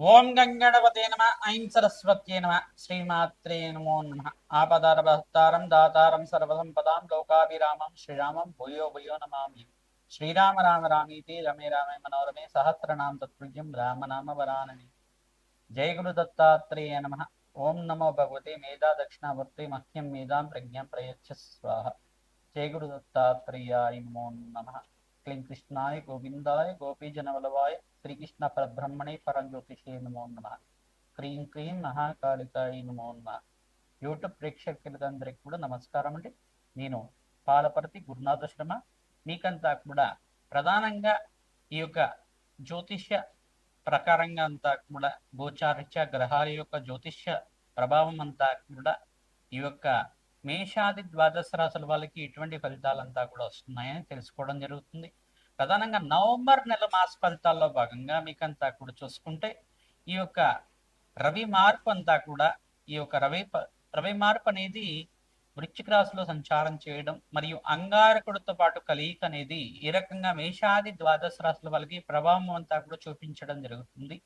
ఓం గంగణపతే నమ. ఐం సరస్వత్యే నమ. శ్రీమాత్రే నమో నమ. ఆపదారభక్తారం దాతారం సర్వసంపదాం లోకాభిరామం శ్రీరామం భూయో భూయో నమామి. శ్రీరామ రామ రామీతి రమే రామే మనోరమే సహస్రనామ తత్పుల్యం రామనామ వరానని. జయ గురు దత్తాత్రేయ నమ. ఓం నమో భగవతే మేధా దక్షిణామూర్తి మహ్యం మేధాం ప్రజ్ఞాం ప్రయచ్చ స్వాహ. జయ గురు దత్తాత్రేయాయ నమో నమ. క్లీం కృష్ణాయ గోవిందాయ గోపీజనవలవాయ శ్రీకృష్ణ పరబ్రహ్మణే పరంజ్యోతిషే నమో నమ. క్రీం క్రీం మహాకాళికాయ నమో నమ. యూట్యూబ్ ప్రేక్షకులందరికీ కూడా నమస్కారం అండి. నేను పాలపర్తి గురునాథ శర్మ. మీకంతా కూడా ప్రధానంగా ఈ యొక్క జ్యోతిష్య ప్రకారంగా అంతా కూడా గోచారిత్య గ్రహాల యొక్క జ్యోతిష్య ప్రభావం అంతా కూడా ఈ యొక్క మేషాది ద్వాదశ రాశుల వాళ్ళకి ఎటువంటి ఫలితాలంతా కూడా వస్తున్నాయని తెలుసుకోవడం జరుగుతుంది. ప్రధానంగా నవంబర్ నెల మాస ఫలితాల్లో భాగంగా మీకంతా కూడా చూసుకుంటే ఈ యొక్క రవి మార్పు అంతా కూడా ఈ యొక్క రవి రవి మార్పు అనేది వృశ్చిక రాశిలో సంచారం చేయడం మరియు అంగారకుడితో పాటు కలయిక అనేది ఈ రకంగా మేషాది ద్వాదశ రాశుల వాళ్ళకి ప్రభావం అంతా కూడా చూపించడం జరుగుతుంది.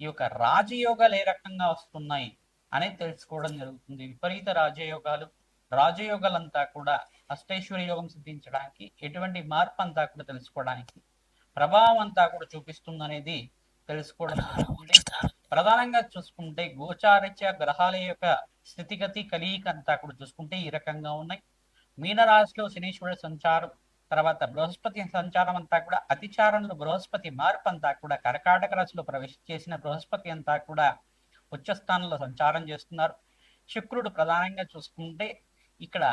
ఈ యొక్క రాజయోగాలు ఏ రకంగా వస్తున్నాయి అనేది తెలుసుకోవడం జరుగుతుంది. విపరీత రాజయోగాలు రాజయోగాలంతా కూడా అష్టైశ్వర్య యోగం సిద్ధించడానికి ఎటువంటి మార్పు అంతా కూడా తెలుసుకోవడానికి ప్రభావం అంతా కూడా చూపిస్తుంది అనేది తెలుసుకోవడం జరుగుతుంది. ప్రధానంగా చూసుకుంటే గోచారిత్య గ్రహాల యొక్క స్థితిగతి కలియిక అంతా కూడా చూసుకుంటే ఈ రకంగా ఉన్నాయి. మీనరాశిలో శనీశ్వరుడు సంచారం తర్వాత బృహస్పతి సంచారం అంతా కూడా అతిచారంలో బృహస్పతి మార్పు అంతా కూడా కర్కాటక రాశిలో ప్రవేశించేసిన బృహస్పతి అంతా కూడా ఉచ్చస్థానంలో సంచారం చేస్తున్నారు. శుక్రుడు ప్రధానంగా చూసుకుంటే ఇక్కడ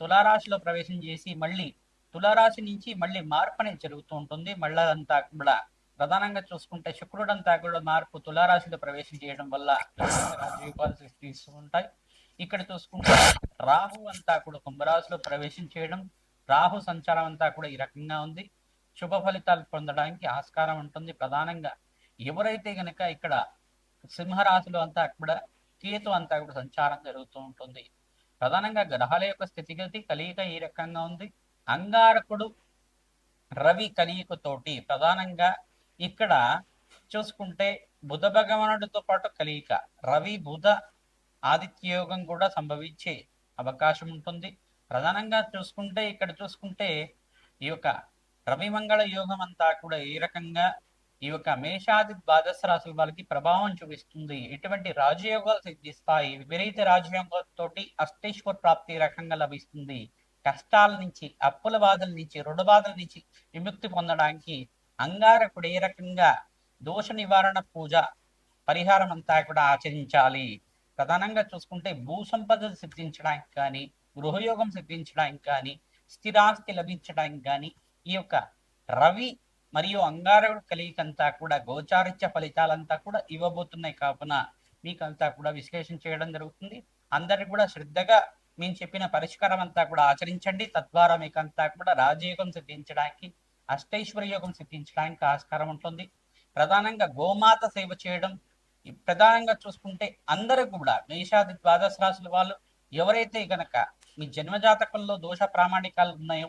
తులారాశిలో ప్రవేశం చేసి మళ్ళీ తులారాశి నుంచి మళ్ళీ మార్పు అనేది జరుగుతూ ఉంటుంది. మళ్ళీ అంతా కూడా ప్రధానంగా చూసుకుంటే శుక్రుడు అంతా కూడా మార్పు తులారాశిలో ప్రవేశం చేయడం వల్ల రాజయోగాలు సృష్టిస్తూ ఉంటాయి. ఇక్కడ చూసుకుంటే రాహు అంతా కూడా కుంభరాశిలో ప్రవేశం చేయడం రాహు సంచారం అంతా కూడా ఈ రకంగా ఉంది. శుభ ఫలితాలు పొందడానికి ఆస్కారం ఉంటుంది. ప్రధానంగా ఎవరైతే గనక ఇక్కడ సింహరాశిలో అంతా కూడా కేతు అంతా కూడా సంచారం జరుగుతూ ఉంటుంది. ప్రధానంగా గ్రహాల యొక్క స్థితిగతి కలియిక ఈ రకంగా ఉంది? అంగారకుడు రవి కలియికతోటి ప్రధానంగా ఇక్కడ చూసుకుంటే బుధ భగవానుడితో పాటు కలియిక రవి బుధ ఆదిత్య యోగం కూడా సంభవించే అవకాశం ఉంటుంది. ప్రధానంగా చూసుకుంటే ఇక్కడ చూసుకుంటే ఈ యొక్క రవి మంగళ యోగం అంతా కూడా ఏ రకంగా ఈ యొక్క మేషాది ద్వాదశ రాశుల వాళ్ళకి ప్రభావం చూపిస్తుంది. ఎటువంటి రాజయోగాలు సిద్ధిస్తాయి? విపరీత రాజయోగంతోటి అష్టేశ్వర ప్రాప్తి రకంగా లభిస్తుంది. కష్టాల నుంచి అప్పుల బాధల నుంచి రుణ బాధల నుంచి విముక్తి పొందడానికి అంగారకుడు ఏ రకంగా దోష నివారణ పూజ పరిహారం అంతా కూడా ఆచరించాలి. ప్రధానంగా చూసుకుంటే భూ సంపద సిద్ధించడానికి కానీ గృహయోగం సిద్ధించడానికి కానీ స్థిరాస్తి లభించడానికి కానీ ఈ యొక్క రవి మరియు అంగారకుడు కలిగికంతా కూడా గోచారిత్య ఫలితాలంతా కూడా ఇవ్వబోతున్నాయి. కావున మీకంతా కూడా విశ్లేషణ చేయడం జరుగుతుంది. అందరు కూడా శ్రద్ధగా మేము చెప్పిన పరిష్కారం అంతా కూడా ఆచరించండి. తద్వారా మీకంతా కూడా రాజయోగం సిద్ధించడానికి అష్టైశ్వర్య యోగం సిద్ధించడానికి ఆస్కారం ఉంటుంది. ప్రధానంగా గోమాత సేవ చేయడం ప్రధానంగా చూసుకుంటే అందరూ కూడా మేషాది ద్వాదశ రాశుల వాళ్ళు ఎవరైతే గనక మీ జన్మజాతకంలో దోష ప్రామాణికాలు ఉన్నాయో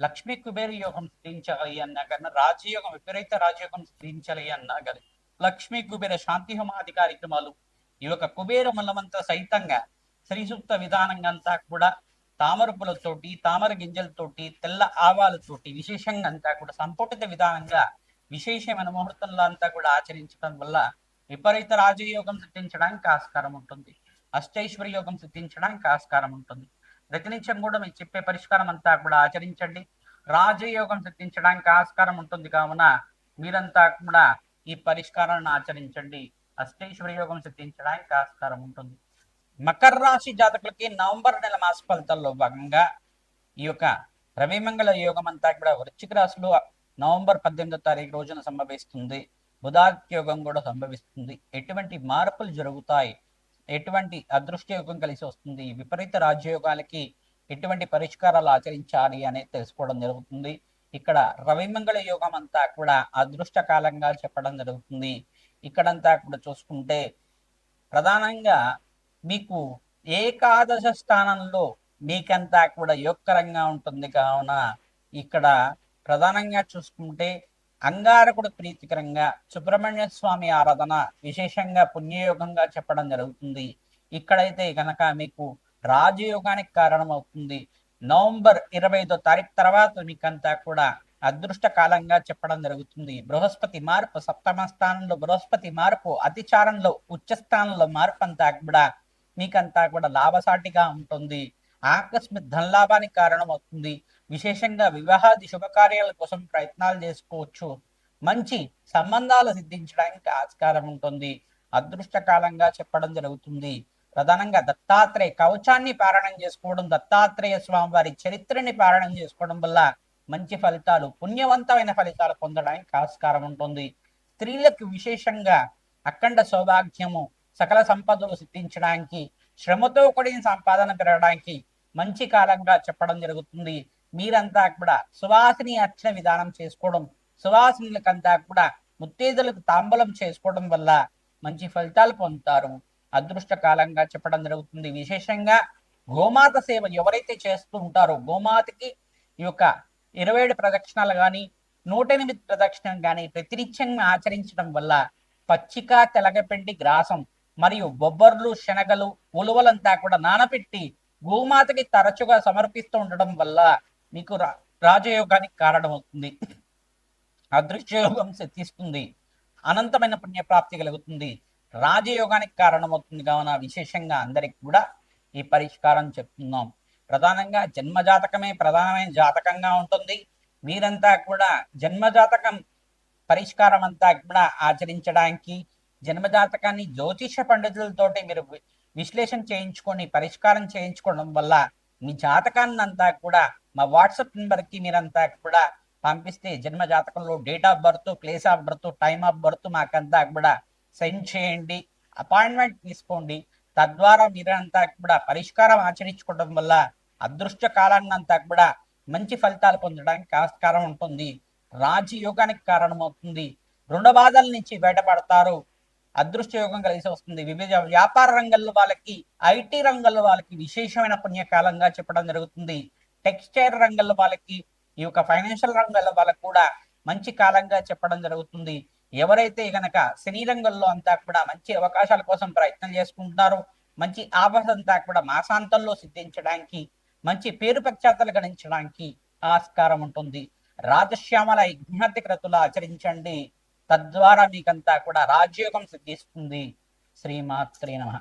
లక్ష్మీ కుబేర యోగం సిద్ధించాలి అన్నా కానీ రాజయోగం విపరీత రాజయోగం సిద్ధించాలి అన్నా కానీ లక్ష్మీ కుబేర శాంతి హోమాది కార్యక్రమాలు ఈ యొక్క కుబేర మల్లమంతా సైతంగా శ్రీసూక్త విధానంగా అంతా కూడా తామర పూలతోటి తామర గింజలతోటి తెల్ల ఆవాలతోటి విశేషంగా అంతా కూడా సంపుటిత విధానంగా విశేషమైన ముహూర్తంలో అంతా కూడా ఆచరించడం వల్ల విపరీత రాజయోగం సిద్ధించడానికి ఆస్కారం ఉంటుంది. అష్టైశ్వర్య యోగం సిద్ధించడానికి ఆస్కారం ఉంటుంది. ప్రతినిత్యం కూడా మీకు చెప్పే పరిష్కారం అంతా కూడా ఆచరించండి. రాజయోగం సిద్ధించడానికి ఆస్కారం ఉంటుంది కావున మీరంతా కూడా ఈ పరిష్కారాన్ని ఆచరించండి. అష్టేశ్వర యోగం సిద్ధించడానికి ఆస్కారం ఉంటుంది. మకర రాశి జాతకులకి నవంబర్ నెల మాస ఫలితాల్లో భాగంగా ఈ యొక్క రవిమంగళ యోగం అంతా కూడా వృశ్చిక రాశిలో నవంబర్ పద్దెనిమిదో తారీఖు రోజున సంభవిస్తుంది. బుధాదిత్య యోగం కూడా సంభవిస్తుంది. ఎటువంటి మార్పులు జరుగుతాయి? ఎటువంటి అదృష్ట యోగం కలిసి వస్తుంది? విపరీత రాజ్యయోగాలకి ఎటువంటి పరిష్కారాలు ఆచరించాలి అనేది తెలుసుకోవడం జరుగుతుంది. ఇక్కడ రవిమంగళ యోగం అంతా కూడా అదృష్ట కాలంగా చెప్పడం జరుగుతుంది. ఇక్కడంతా కూడా చూసుకుంటే ప్రధానంగా మీకు ఏకాదశ స్థానంలో మీకంతా కూడా యోగకరంగా ఉంటుంది. కావున ఇక్కడ ప్రధానంగా చూసుకుంటే అంగారకుడు ప్రీతికరంగా సుబ్రహ్మణ్య స్వామి ఆరాధన విశేషంగా పుణ్యయోగంగా చెప్పడం జరుగుతుంది. ఇక్కడైతే కనుక మీకు రాజయోగానికి కారణమవుతుంది. నవంబర్ ఇరవై ఐదో తారీఖు తర్వాత మీకంతా కూడా అదృష్ట కాలంగా చెప్పడం జరుగుతుంది. బృహస్పతి మార్పు సప్తమ స్థానంలో బృహస్పతి మార్పు అతిచారంలో ఉచ్చస్థానంలో మార్పు అంతా కూడా మీకంతా కూడా లాభసాటిగా ఉంటుంది. ఆకస్మిక ధనలాభానికి కారణమవుతుంది. విశేషంగా వివాహాది శుభకార్యాల కోసం ప్రయత్నాలు చేసుకోవచ్చు. మంచి సంబంధాలు సిద్ధించడానికి ఆస్కారం ఉంటుంది. అదృష్టకాలంగా చెప్పడం జరుగుతుంది. ప్రధానంగా దత్తాత్రేయ కవచాన్ని పారాయణం చేసుకోవడం దత్తాత్రేయ స్వామి వారి చరిత్రని పారాయణం చేసుకోవడం వల్ల మంచి ఫలితాలు పుణ్యవంతమైన ఫలితాలు పొందడానికి ఆస్కారం ఉంటుంది. స్త్రీలకు విశేషంగా అఖండ సౌభాగ్యము సకల సంపదలు సిద్ధించడానికి శ్రమతో కూడిన సంపాదన పెరగడానికి మంచి కాలంగా చెప్పడం జరుగుతుంది. మీరంతా కూడా సువాసిని అర్చన విధానం చేసుకోవడం సువాసినులకంతా కూడా ముత్తేజలకు తాంబలం చేసుకోవడం వల్ల మంచి ఫలితాలు పొందుతారు. అదృష్ట కాలంగా చెప్పడం జరుగుతుంది. విశేషంగా గోమాత సేవ ఎవరైతే చేస్తూ ఉంటారో గోమాతకి ఈ యొక్క ఇరవై ఏడు ప్రదక్షిణాలు కానీ నూట ఎనిమిది ప్రదక్షిణలు కానీ ప్రతినిత్యంగా ఆచరించడం వల్ల పచ్చిక తెలగపిండి గ్రాసం మరియు బొబ్బర్లు శనగలు ఉలువలంతా కూడా నానపెట్టి గోమాతకి తరచుగా సమర్పిస్తూ ఉండడం వల్ల మీకు రా రాజయోగానికి కారణమవుతుంది. అదృశ్యయోగం సిద్ధిస్తుంది అనంతమైన పుణ్యప్రాప్తి కలుగుతుంది. రాజయోగానికి కారణమవుతుంది కావున విశేషంగా అందరికి కూడా ఈ పరిష్కారం చెప్తున్నాం. ప్రధానంగా జన్మజాతకమే ప్రధానమైన జాతకంగా ఉంటుంది. మీరంతా కూడా జన్మజాతకం పరిష్కారం అంతా కూడా ఆచరించడానికి జన్మజాతకాన్ని జ్యోతిష పండితులతోటి మీరు విశ్లేషణ చేయించుకొని పరిష్కారం చేయించుకోవడం వల్ల మీ జాతకాన్ని అంతా కూడా మా వాట్సాప్ నెంబర్కి మీరంతా కూడా పంపిస్తే జన్మ జాతకంలో date of birth place of birth time of birth మాకంతా కూడా సెండ్ చేయండి అపాయింట్మెంట్ తీసుకోండి. తద్వారా మీరంతా కూడా పరిష్కారం ఆచరించుకోవడం వల్ల అదృష్ట కాలాన్ని అంతా కూడా మంచి ఫలితాలు పొందడానికి ఆస్కారం ఉంటుంది. రాజయోగానికి కారణమవుతుంది. రుణ బాధల నుంచి బయటపడతారు. అదృష్ట యోగం కలిసి వస్తుంది. వివిధ వ్యాపార రంగంలో వాళ్ళకి ఐటీ రంగంలో వాళ్ళకి విశేషమైన పుణ్యకాలంగా చెప్పడం జరుగుతుంది. టెక్స్టైల్ రంగంలో వాళ్ళకి ఈ యొక్క ఫైనాన్షియల్ రంగంలో వాళ్ళకి కూడా మంచి కాలంగా చెప్పడం జరుగుతుంది. ఎవరైతే గనక సినీ రంగంలో అంతా కూడా మంచి అవకాశాల కోసం ప్రయత్నం చేసుకుంటున్నారో మంచి ఆఫర్స్ అంతా కూడా మాసాంతంలో సిద్ధించడానికి మంచి పేరు ప్రఖ్యాతలు గణించడానికి ఆస్కారం ఉంటుంది. రాజశ్యామల యజ్ఞాతి క్రతులు ఆచరించండి. తద్వారా మీకంతా కూడా రాజయోగం సిద్ధిస్తుంది. శ్రీమాత్రే నమ.